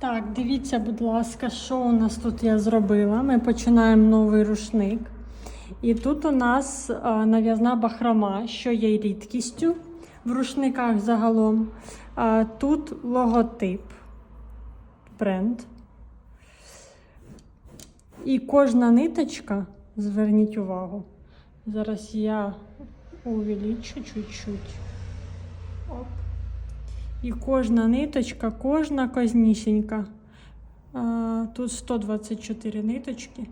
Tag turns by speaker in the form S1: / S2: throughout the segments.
S1: Так, дивіться, будь ласка, що у нас тут я зробила. Ми починаємо новий рушник. І тут у нас а, нав'язна бахрома, що є рідкістю в рушниках загалом. А, тут логотип, бренд. І кожна ниточка, зверніть увагу. Зараз я увеличу чуть-чуть. Оп. І кожна ниточка, кожна кознісінька. Тут 124 ниточки.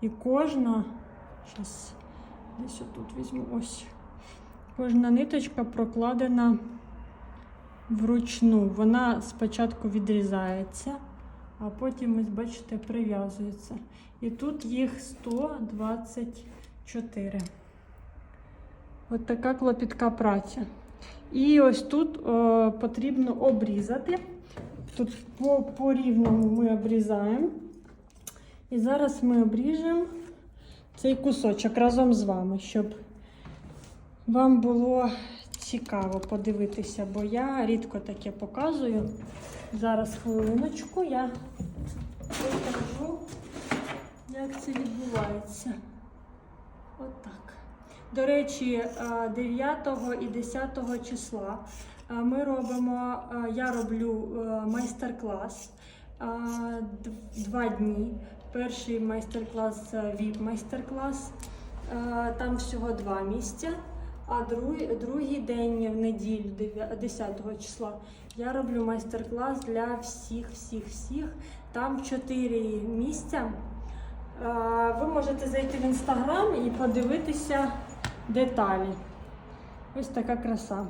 S1: І кожна, зараз десь отут візьму ось. Кожна ниточка прокладена вручну. Вона спочатку відрізається, а потім, ось бачите, прив'язується. І тут їх 124. От така клопітка праця. І ось тут е, потрібно обрізати. Тут по, по рівному ми обрізаємо. І зараз ми обріжемо цей кусочок разом з вами, щоб вам було цікаво подивитися, бо я рідко таке показую. Зараз хвилиночку я покажу, як це відбувається. Отак. До речі, е, 9 і 10 числа е, ми робимо, е, я роблю е, майстер-клас е, два дні. Перший майстер-клас ВІП-майстер-клас. Е, Там всього два місця. А другий, другий день в неділю, 10 числа, я роблю майстер-клас для всіх, всіх, всіх. Там чотири місця. Е, Ви можете зайти в інстаграм і подивитися деталі. Ось така краса.